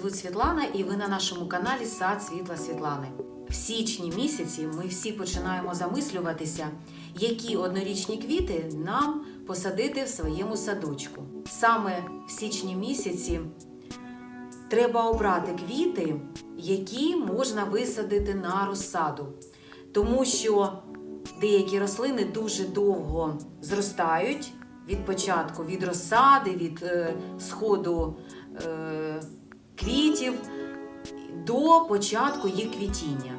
Звуть Світлана, і ви на нашому каналі Сад Світла Світлани. В січні місяці ми всі починаємо замислюватися, які однорічні квіти нам посадити в своєму садочку. Саме в січні місяці треба обрати квіти, які можна висадити на розсаду, тому що деякі рослини дуже довго зростають від початку, від розсади, від е, сходу е, квітів до початку їх квітіння.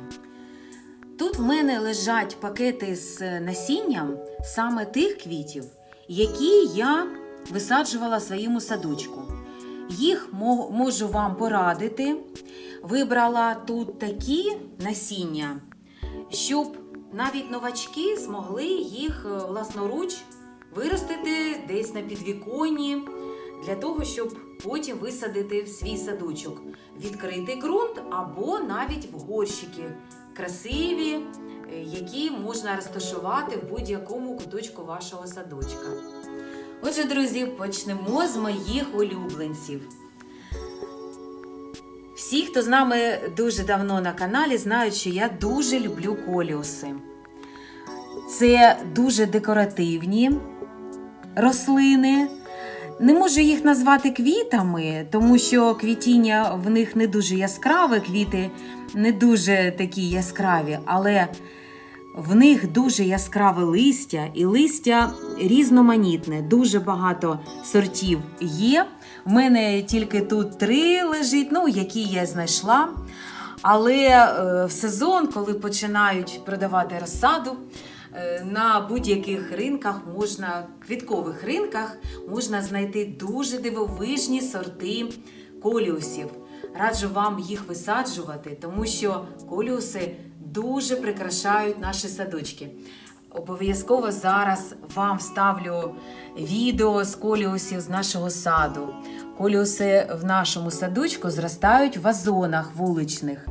Тут в мене лежать пакети з насінням саме тих квітів, які я висаджувала своєму садочку. Їх можу вам порадити. Вибрала тут такі насіння, щоб навіть новачки змогли їх е, власноруч виростити десь на підвіконні, для того, щоб потім висадити в свій садочок. Відкритий ґрунт або навіть в горщики красиві, е, які можна розташувати в будь-якому куточку вашого садочка. Отже, друзі, почнемо з моїх улюбленців. Всі, хто з нами дуже давно на каналі, знають, що я дуже люблю коліуси. Це дуже декоративні рослини. Не можу їх назвати квітами, тому що квітіння в них не дуже яскраве, квіти не дуже такі яскраві, але в них дуже яскраве листя, і листя різноманітне, дуже багато сортів є. В мене тільки тут три лежить, ну, які я знайшла. Але е, в сезон, коли починають продавати розсаду, на будь-яких ринках можна, квіткових ринках можна знайти дуже дивовижні сорти коліусів. Раджу вам їх висаджувати, тому що коліуси дуже прикрашають наші садочки. Обов'язково зараз вам вставлю відео з коліусів з нашого саду. Коліуси в нашому садочку зростають в вазонах вуличних.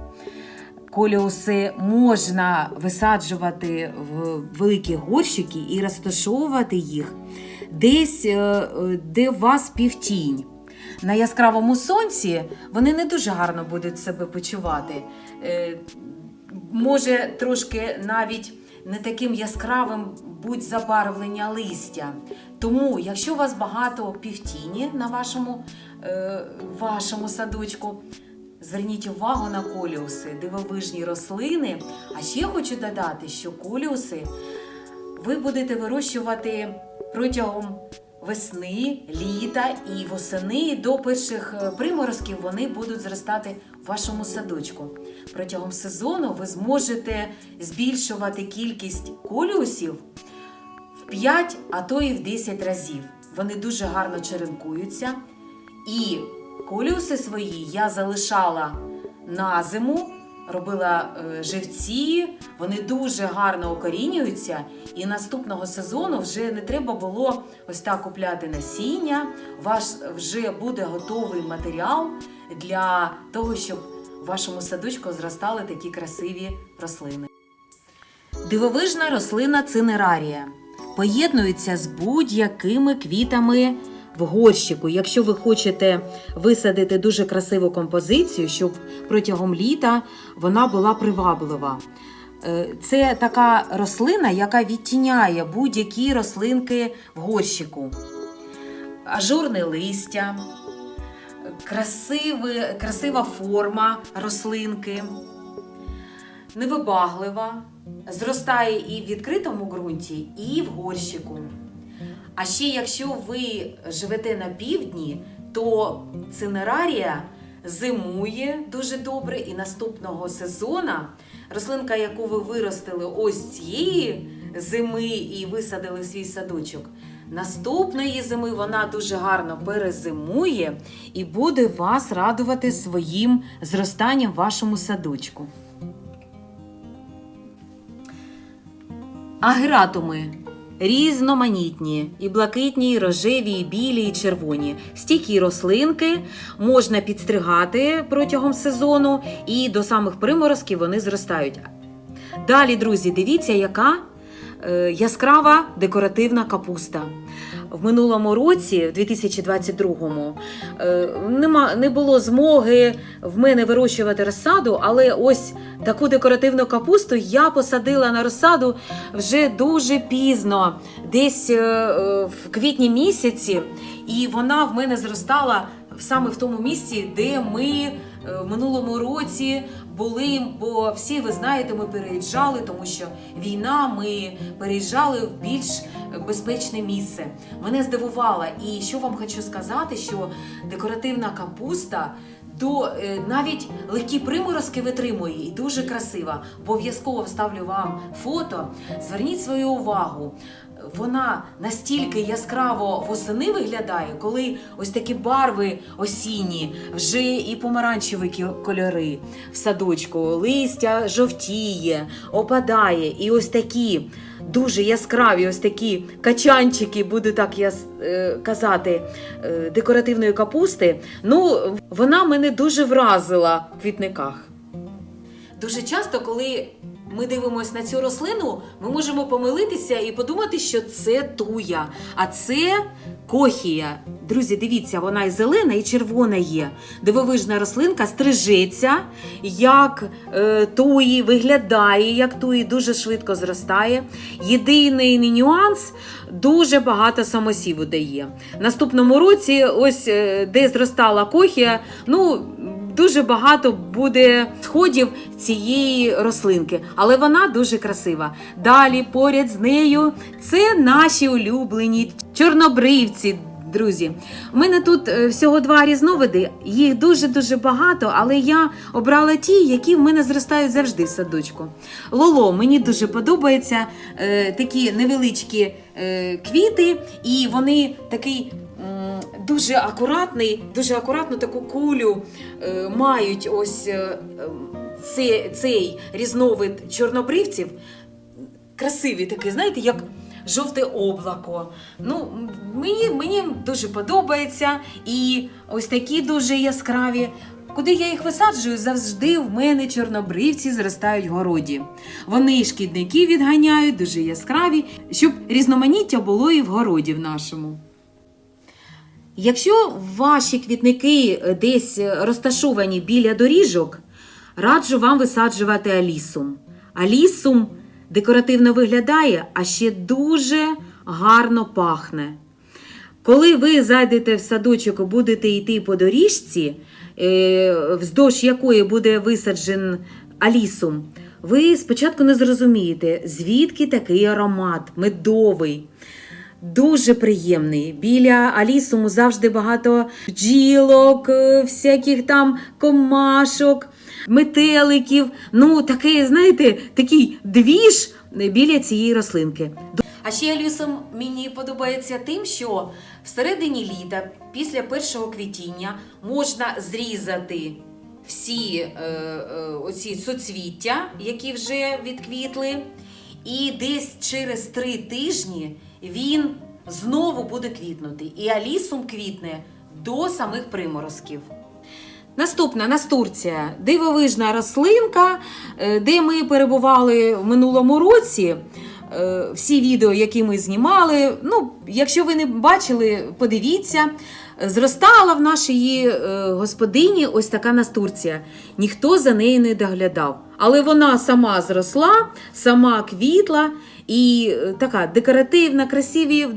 Коліуси можна висаджувати в великі горщики і розташовувати їх десь, е, де у вас півтінь. На яскравому сонці вони не дуже гарно будуть себе почувати. Е, Може трошки навіть не таким яскравим будь забарвлення листя. Тому, якщо у вас багато півтіні на вашому, е, вашому садочку, Зверніть увагу на коліуси, дивовижні рослини. А ще хочу додати, що коліуси ви будете вирощувати протягом весни, літа і восени до перших е, приморозків вони будуть зростати в вашому садочку. Протягом сезону ви зможете збільшувати кількість коліусів в 5, а то і в 10 разів. Вони дуже гарно черенкуються. І коліуси свої я залишала на зиму, робила е, живці, вони дуже гарно окорінюються. І наступного сезону вже не треба було ось так купляти насіння. У вас вже буде готовий матеріал для того, щоб в вашому садочку зростали такі красиві рослини. Дивовижна рослина цинерарія поєднується з будь-якими квітами в горщику. Якщо ви хочете висадити дуже красиву композицію, щоб протягом літа вона була приваблива. Е, Це така рослина, яка відтіняє будь-які рослинки в горщику. Ажурне листя, красиве, красива форма рослинки невибаглива, зростає і в відкритому ґрунті, і в горщику. А ще якщо ви живете на півдні, то цинерарія зимує дуже добре і наступного сезона рослинка, яку ви виростили ось цієї зими і висадили свій садочок. Наступної зими вона дуже гарно перезимує і буде вас радувати своїм зростанням в вашому садочку. Агератуми різноманітні, і блакитні, і рожеві, і білі, і червоні. Стійкі рослинки можна підстригати протягом сезону, і до самих приморозків вони зростають. Далі, друзі, дивіться, яка е, яскрава декоративна капуста. В минулому році, в 2022-му, е, нема, не було змоги в мене вирощувати розсаду, але ось таку декоративну капусту я посадила на розсаду вже дуже пізно, десь е, е, в квітні місяці, і вона в мене зростала саме в тому місці, де ми в минулому році були. Бо всі ви знаєте, ми переїжджали, тому що війна, ми переїжджали в більш безпечне місце. Мене здивувало. І що вам хочу сказати, що декоративна капуста. До е, навіть легкі приморозки витримує і дуже красива. Обов'язково вставлю вам фото. Зверніть свою увагу. Вона настільки яскраво восени виглядає, коли ось такі барви осінні, вже і помаранчеві кольори в садочку, листя жовтіє, опадає, і ось такі дуже яскраві, ось такі качанчики, буду так я е, казати, е, декоративної капусти. Ну, вона мене дуже вразила в квітниках. Дуже часто, коли ми дивимося на цю рослину, ми можемо помилитися і подумати, що це туя, а це кохія. Друзі, дивіться, вона і зелена, і червона є. Дивовижна рослинка стрижеться, як е, туї, виглядає, як туї, дуже швидко зростає. Єдиний нюанс дуже багато самосіву дає. Наступному році, ось е, де зростала кохія, ну дуже багато буде сходів цієї рослинки, але вона дуже красива. Далі поряд з нею це наші улюблені чорнобривці. Друзі, у мене тут е, всього два різновиди, їх дуже-дуже багато, але я обрала ті, які в мене зростають завжди в садочку. Лоло, мені дуже подобаються е, такі невеличкі е, квіти, і вони такий дуже акуратний, дуже акуратну таку кулю е, мають ось е, е, це, цей різновид чорнобривців. Красиві такі, знаєте, як жовте облако. Ну, мені, мені дуже подобається. І ось такі дуже яскраві. Куди я їх висаджую, завжди в мене чорнобривці зростають в городі. Вони шкідників відганяють, дуже яскраві, щоб різноманіття було і в городі в нашому. Якщо ваші квітники е, десь е, розташовані біля доріжок, раджу вам висаджувати алісум. Алісум декоративно виглядає, а ще дуже гарно пахне. Коли ви зайдете в садочок і будете йти по доріжці, е, вздовж якої буде висаджен алісум, ви спочатку не зрозумієте, звідки такий аромат медовий. Дуже приємний. Біля Алісуму завжди багато бджілок, е, всяких там комашок, метеликів. Ну, такий, знаєте, такий двіж біля цієї рослинки. А ще Алісум мені подобається тим, що всередині літа, після першого квітіння, можна зрізати всі е, е, оці соцвіття, які вже відквітли. І десь через три тижні він знову буде квітнути. І алісум квітне до самих приморозків. Наступна настурція дивовижна рослинка, е, де ми перебували в минулому році. Е, Всі відео, які ми знімали. Ну, якщо ви не бачили, подивіться. Зростала в нашій е, господині ось така настурція. Ніхто за нею не доглядав. Але вона сама зросла, сама квітла і е, така декоративна, красиві,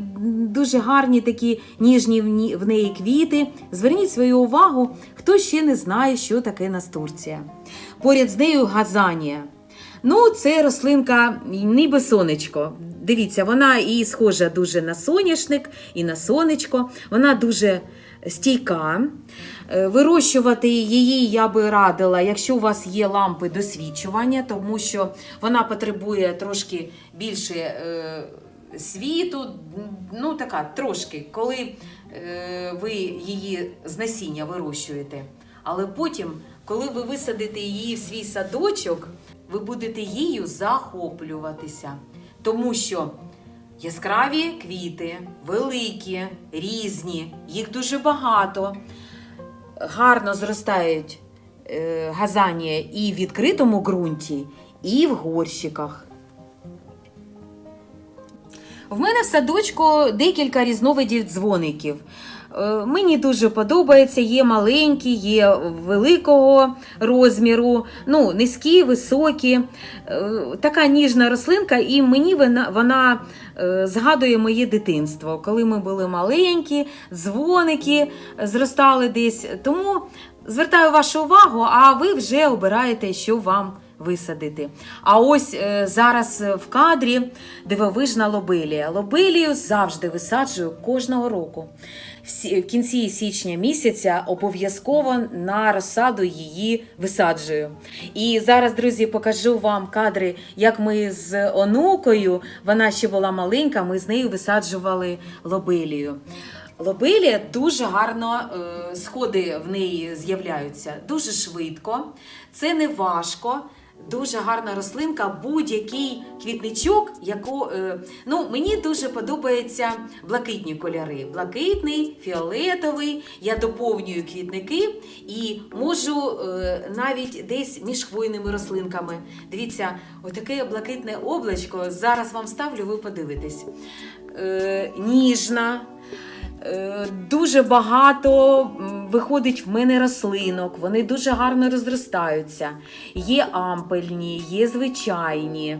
дуже гарні такі ніжні в неї квіти. Зверніть свою увагу, хто ще не знає, що таке настурція. Поряд з нею газанія. Ну, це рослинка ніби сонечко. Дивіться, вона і схожа дуже на соняшник, і на сонечко. Вона дуже стійка. Е, Вирощувати її я би радила, якщо у вас є лампи досвічування, тому що вона потребує трошки більше е, світу. Ну, така трошки, коли е, ви її з насіння вирощуєте. Але потім, коли ви висадите її в свій садочок, ви будете її захоплюватися. Тому що яскраві квіти, великі, різні, їх дуже багато. Гарно зростають е, газанія і в відкритому ґрунті, і в горщиках. В мене в садочку декілька різновидів дзвоників. Е, Мені дуже подобається, є маленькі, є великого розміру, ну, низькі, високі. Е, Така ніжна рослинка, і мені вона, вона е, згадує моє дитинство, коли ми були маленькі, дзвоники зростали десь. Тому звертаю вашу увагу, а ви вже обираєте, що вам висадити. А ось е, зараз в кадрі дивовижна лобилія. Лобилію завжди висаджую кожного року. В кінці січня місяця обов'язково на розсаду її висаджую. І зараз, друзі, покажу вам кадри, як ми з онукою, вона ще була маленька, ми з нею висаджували лобилію. Лобилія дуже гарно, е, сходи в неї з'являються дуже швидко, це не важко. Дуже гарна рослинка, будь-який квітничок, яку, е, ну, мені дуже подобаються блакитні кольори. Блакитний, фіолетовий. Я доповнюю квітники і можу е, навіть десь між хвойними рослинками. Дивіться, отаке блакитне облачко. Зараз вам ставлю, ви подивитесь. Е, ніжна. Е, Дуже багато виходить в мене рослинок, вони дуже гарно розростаються. Є ампельні, є звичайні.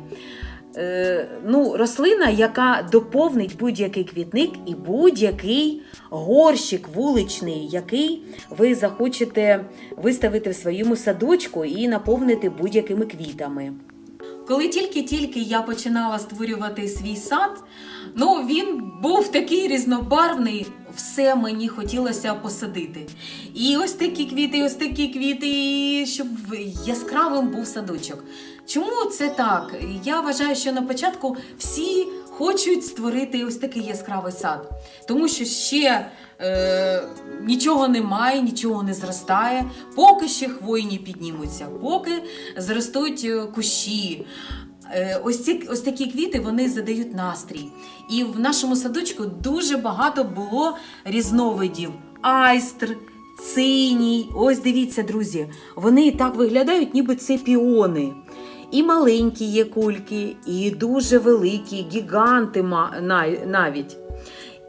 Е, ну, рослина, яка доповнить будь-який квітник і будь-який горщик вуличний, який ви захочете виставити в своєму садочку і наповнити будь-якими квітами. Коли тільки-тільки я починала створювати свій сад, ну він був такий різнобарвний, все мені хотілося посадити. І ось такі квіти, і ось такі квіти, і щоб яскравим був садочок. Чому це так? Я вважаю, що на початку всі хочуть створити ось такий яскравий сад, тому що ще е, нічого немає, нічого не зростає, поки ще хвойні піднімуться, поки зростуть е, кущі. Е, Ось ці ось такі квіти вони задають настрій. І в нашому садочку дуже багато було різновидів айстр, циній. Ось дивіться, друзі, вони так виглядають, ніби це піони. І маленькі є кульки, і дуже великі, гіганти навіть.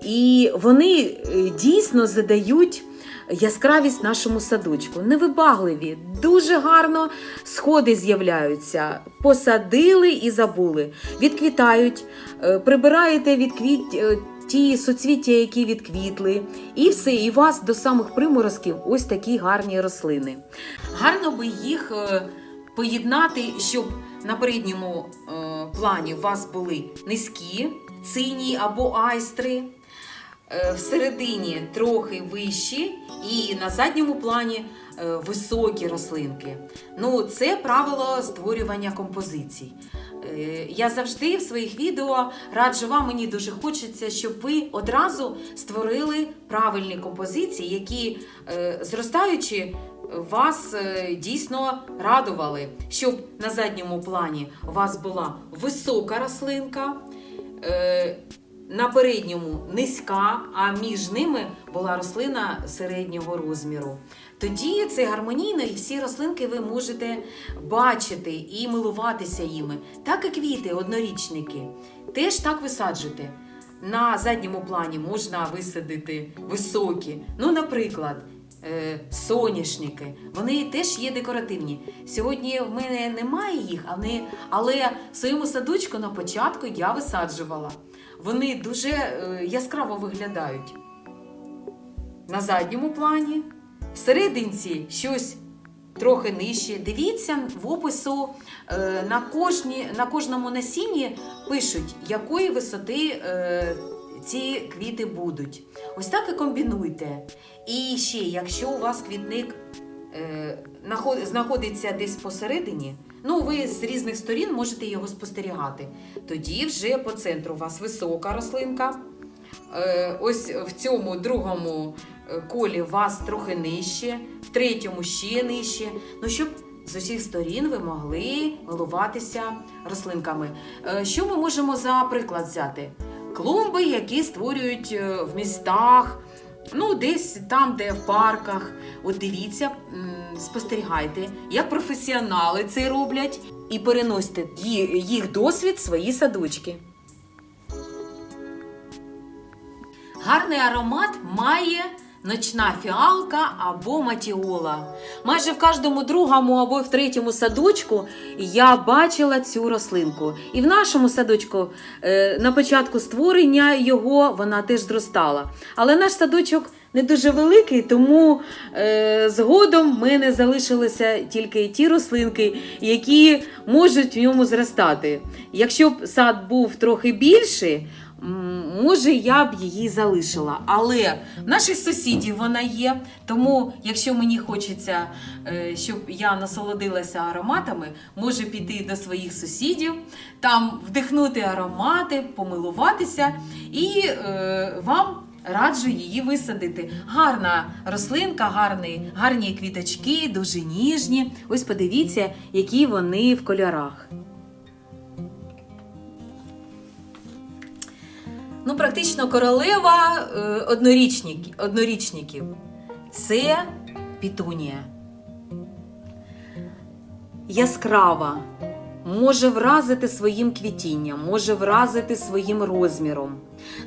І вони е, дійсно задають яскравість нашому садочку. Невибагливі, дуже гарно сходи з'являються. Посадили і забули. Відквітають, е, прибираєте від квіт. е, Ті соцвіття, які відквітли, і все, і вас до самих приморозків ось такі гарні рослини. Гарно би їх е, поєднати, щоб на передньому плані у вас були низькі цині або айстри, всередині трохи вищі, і на задньому плані е, високі рослинки. Ну, це правило створювання композицій. Е, Я завжди в своїх відео раджу вам, мені дуже хочеться, щоб ви одразу створили правильні композиції, які е, зростаючи вас е, дійсно радували, щоб на задньому плані у вас була висока рослинка. На передньому низька, а між ними була рослина середнього розміру. Тоді це гармонійно, і всі рослинки ви можете бачити і милуватися їми. Так і квіти, однорічники. Теж так висаджуйте. На задньому плані можна висадити високі. Ну, наприклад, е, соняшники. Вони теж є декоративні. Сьогодні в мене немає їх, але в своєму садочку на початку я висаджувала. Вони дуже е, яскраво виглядають. На задньому плані, всерединці щось трохи нижче. Дивіться в опису е, на, кожні, на кожному насінні пишуть, якої висоти е, ці квіти будуть. Ось так і комбінуйте. І ще, якщо у вас квітник знаходиться десь посередині, ну ви з різних сторін можете його спостерігати. Тоді вже по центру у вас висока рослинка. Е, ось в цьому другому е, колі у вас трохи нижче, в третьому ще нижче. Ну, щоб з усіх сторін ви могли милуватися рослинками. Е, Що ми можемо за приклад взяти? Клумби, які створюють в містах, Ну, десь там, де в парках. От дивіться, спостерігайте, як професіонали це роблять, і переносьте їх досвід в свої садочки. Гарний аромат має ночна фіалка або матіола. Майже в кожному другому або в третьому садочку я бачила цю рослинку. І в нашому садочку е, на початку створення його вона теж зростала. Але наш садочок не дуже великий, тому е, згодом в мене залишилися тільки ті рослинки, які можуть в ньому зростати. Якщо б сад був трохи більший, може я б її залишила. Але в наших сусідів вона є. Тому, якщо мені хочеться, е, щоб я насолодилася ароматами, можу піти до своїх сусідів, там вдихнути аромати, помилуватися і е, вам. Раджу її висадити. Гарна рослинка, гарні, гарні квіточки, дуже ніжні. Ось подивіться, які вони в кольорах. Ну, практично королева е, однорічник, однорічників. Це пітунія. Яскрава, може вразити своїм квітінням, може вразити своїм розміром.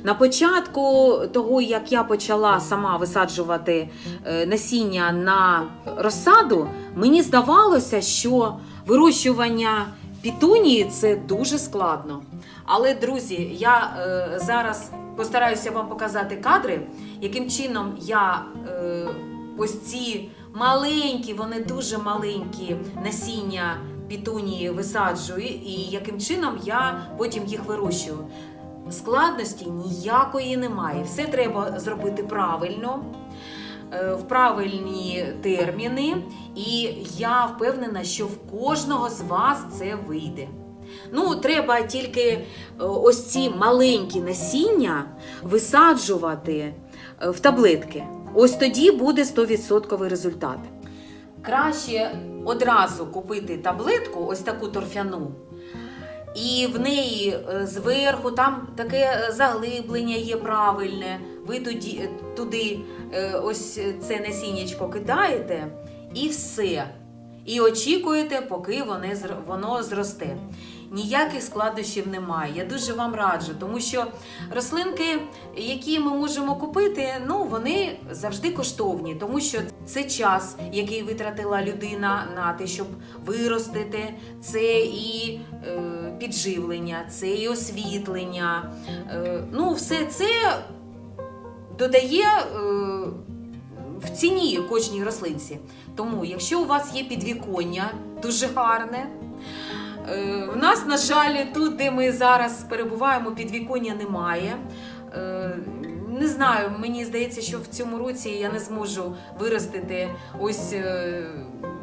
На початку того, як я почала сама висаджувати е, насіння на розсаду, мені здавалося, що вирощування пітунії це дуже складно. Але, друзі, я е, зараз постараюся вам показати кадри, яким чином я е, ось ці маленькі, вони дуже маленькі насіння пітунії висаджую, і яким чином я потім їх вирощую. Складності ніякої немає. Все треба зробити правильно, в правильні терміни, і я впевнена, що в кожного з вас це вийде. Ну, треба тільки е, ось ці маленькі насіння висаджувати е, в таблетки. Ось тоді буде 100% результат. Краще одразу купити таблетку, ось таку торфяну, і в неї е, зверху там таке е, заглиблення є правильне. Ви е, туди е, ось це насіннячко кидаєте і все. І очікуєте, поки воно зросте. Ніяких складнощів немає. Я дуже вам раджу, тому що рослинки, які ми можемо купити, ну вони завжди коштовні, тому що це час, який витратила людина на те, щоб виростити. Це і е, підживлення, це і освітлення. Е, ну, все це додає. Е, в ціні кожній рослинці. Тому, якщо у вас є підвіконня дуже гарне, е, в нас, на жаль, тут, де ми зараз перебуваємо, підвіконня немає. Е, Не знаю, мені здається, що в цьому році я не зможу виростити ось е,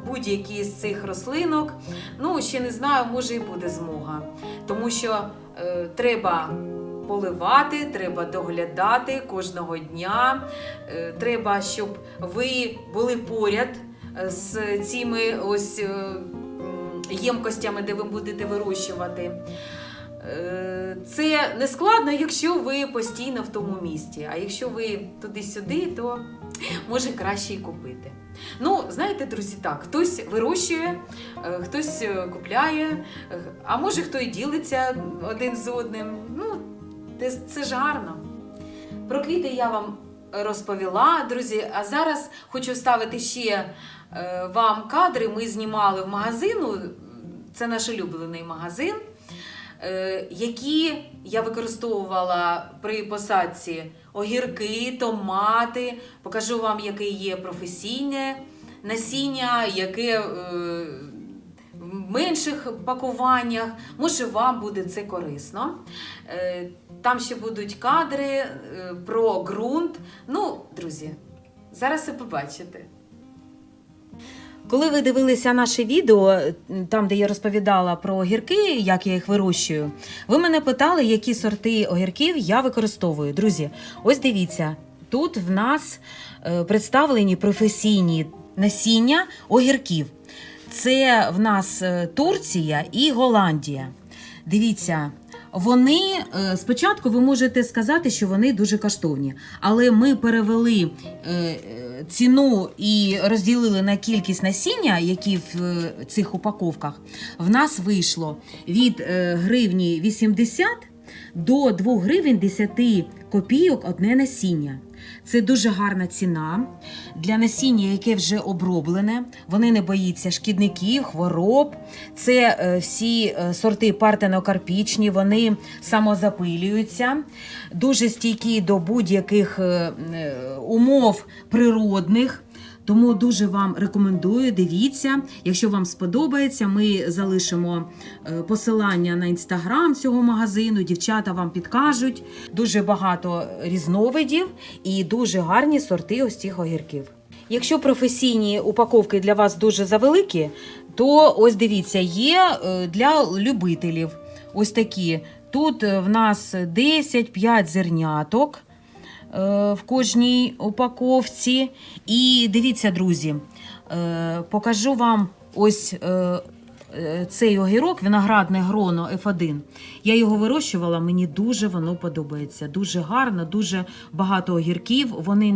будь-які з цих рослинок. Ну, ще не знаю, може і буде змога. Тому що е, треба поливати, треба доглядати кожного дня. Е, Треба, щоб ви були поряд е, з цими ось е, ємкостями, де ви будете вирощувати. Це не складно, якщо ви постійно в тому місті. А якщо ви туди-сюди, то може краще і купити. Ну, знаєте, друзі, так, хтось вирощує, хтось купляє, а може хто і ділиться один з одним. Ну, це, ж гарно. Про квіти я вам розповіла, друзі. А зараз хочу вставити ще е, вам кадри. Ми знімали в магазину. Це наш улюблений магазин, е, які я використовувала при посадці огірки, томати. Покажу вам, яке є професійне насіння, яке. Е, в менших пакуваннях, може вам буде це корисно. Е, Там ще будуть кадри е, про ґрунт. Ну, друзі, зараз ви побачите. Коли ви дивилися наше відео, там, де я розповідала про огірки, як я їх вирощую, ви мене питали, які сорти огірків я використовую. Друзі, ось дивіться, тут в нас е, представлені професійні насіння огірків. Це в нас е, Турція і Голландія. Дивіться, вони е, спочатку ви можете сказати, що вони дуже коштовні, але ми перевели е, ціну і розділили на кількість насіння, які в е, цих упаковках. В нас вийшло від гривні 80 до 2 гривень 10 копійок одне насіння. Це дуже гарна ціна для насіння, яке вже оброблене. Вони не боїться шкідників, хвороб. Це е, всі е, сорти партенокарпічні, вони самозапилюються, дуже стійкі до будь-яких е, умов природних. Тому дуже вам рекомендую. Дивіться, якщо вам сподобається, ми залишимо е, посилання на інстаграм цього магазину. Дівчата вам підкажуть. Дуже багато різновидів і дуже гарні сорти ось цих огірків. Якщо професійні упаковки для вас дуже завеликі, то ось дивіться, є е, для любителів. Ось такі. Тут е, в нас 10-5 зерняток в кожній упаковці. І дивіться, друзі, е, покажу вам ось е, е, цей огірок, виноградне гроно F1. Я його вирощувала, мені дуже воно подобається. Дуже гарно, дуже багато огірків. Вони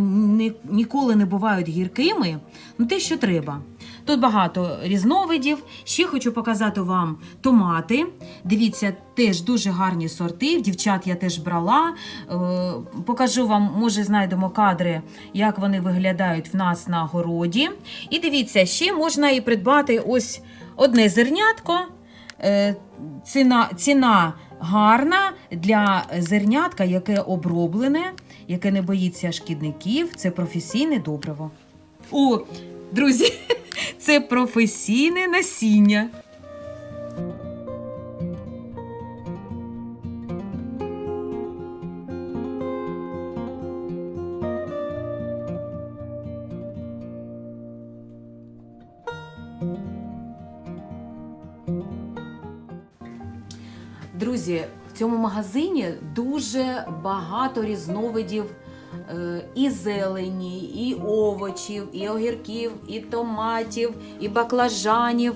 ніколи не бувають гіркими. Ну, те, що треба. Тут багато різновидів. Ще хочу показати вам томати. Дивіться, теж дуже гарні сорти. Дівчат я теж брала. Е, Покажу вам, може, знайдемо кадри, як вони виглядають в нас на городі. І дивіться, ще можна і придбати ось одне зернятко. Е, Ціна, ціна гарна для зернятка, яке оброблене, яке не боїться шкідників. Це професійне добриво. О, друзі, це професійне насіння. Друзі, в цьому магазині дуже багато різновидів і зелені, і овочів, і огірків, і томатів, і баклажанів.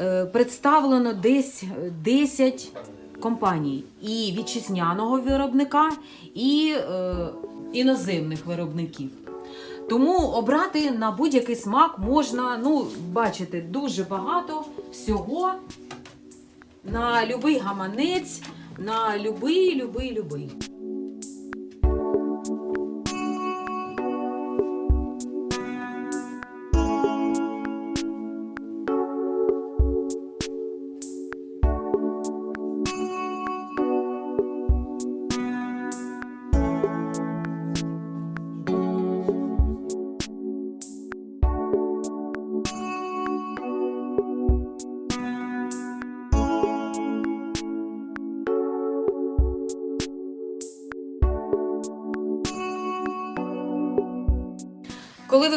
Е, Представлено десь 10 компаній і вітчизняного виробника, і е, іноземних виробників. Тому обрати на будь-який смак можна, ну, бачите, дуже багато всього на любий гаманець, на любий, любий, любий.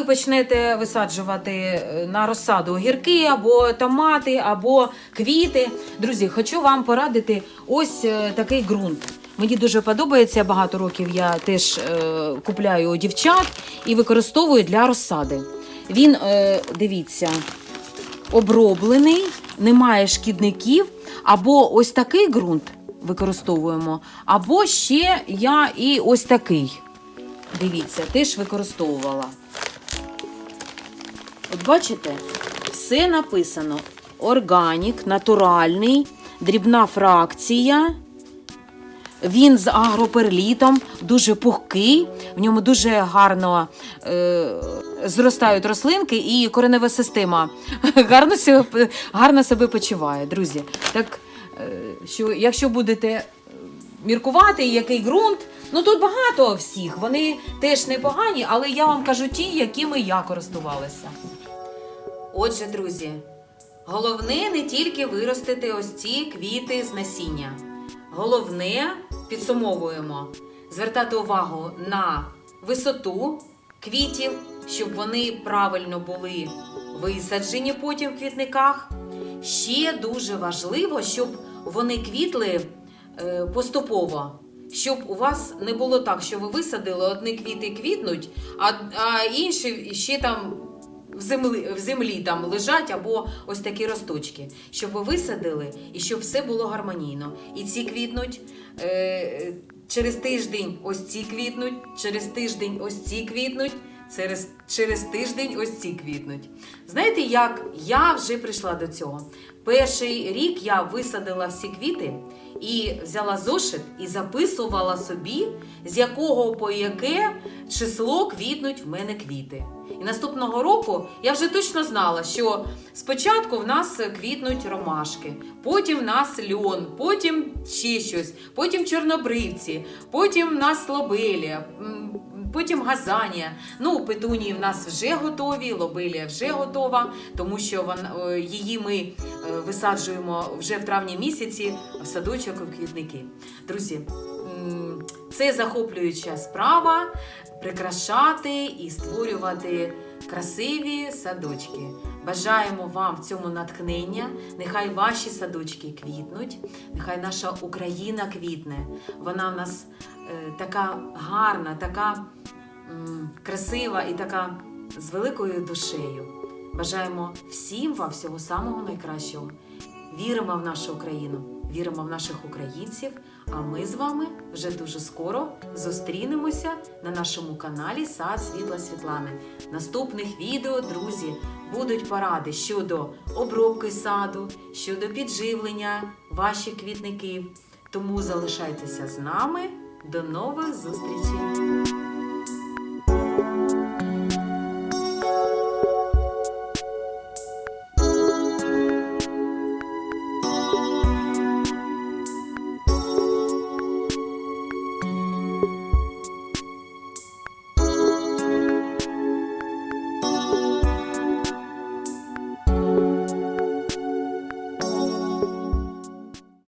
Почнете висаджувати е, на розсаду огірки або томати, або квіти, друзі, хочу вам порадити ось е, такий ґрунт. Мені дуже подобається. Багато років я теж е, купляю дівчат і використовую для розсади. Він, дивіться, оброблений, немає шкідників, або ось такий ґрунт використовуємо, або ще я і ось такий. Дивіться, теж використовувала. От бачите, все написано: органік, натуральний, дрібна фракція. Він з агроперлітом, дуже пухкий, в ньому дуже гарно е, зростають рослинки і коренева система гарно себе, гарно себе почуває, друзі. Так е, що, якщо будете е, міркувати, який ґрунт, ну тут багато всіх, вони теж непогані, але я вам кажу ті, якими я користувалася. Отже, друзі, головне не тільки виростити ось ці квіти з насіння. Головне, підсумовуємо, звертати увагу на висоту квітів, щоб вони правильно були висаджені потім в квітниках. Ще дуже важливо, щоб вони квітли е, поступово. Щоб у вас не було так, що ви висадили одні квіти квітнуть, а, а інші ще там в землі, в землі там лежать або ось такі росточки, щоб ви висадили і щоб все було гармонійно. І ці квітнуть е, через тиждень ось ці квітнуть, через тиждень ось ці квітнуть, Через, через тиждень ось ці квітнуть. Знаєте, як я вже прийшла до цього? Перший рік я висадила всі квіти і взяла зошит і записувала собі, з якого по яке число квітнуть в мене квіти. І наступного року я вже точно знала, що спочатку в нас квітнуть ромашки, потім в нас льон, потім ще щось, потім чорнобривці, потім в нас лобелія, потім газанія. Ну, петунії в нас вже готові, лобелія вже готова, тому що вон- е, її ми е, висаджуємо вже в травні місяці в садочок у квітники. Друзі, це захоплююча справа прикрашати і створювати красиві садочки. Бажаємо вам в цьому натхнення. Нехай ваші садочки квітнуть, нехай наша Україна квітне. Вона в нас така гарна, така красива і така з великою душею. Бажаємо всім вам всього самого найкращого. Віримо в нашу Україну, віримо в наших українців. А ми з вами вже дуже скоро зустрінемося на нашому каналі Сад Світла Світлани. Наступних відео, друзі, будуть поради щодо обробки саду, щодо підживлення ваших квітників. Тому залишайтеся з нами. До нових зустрічей!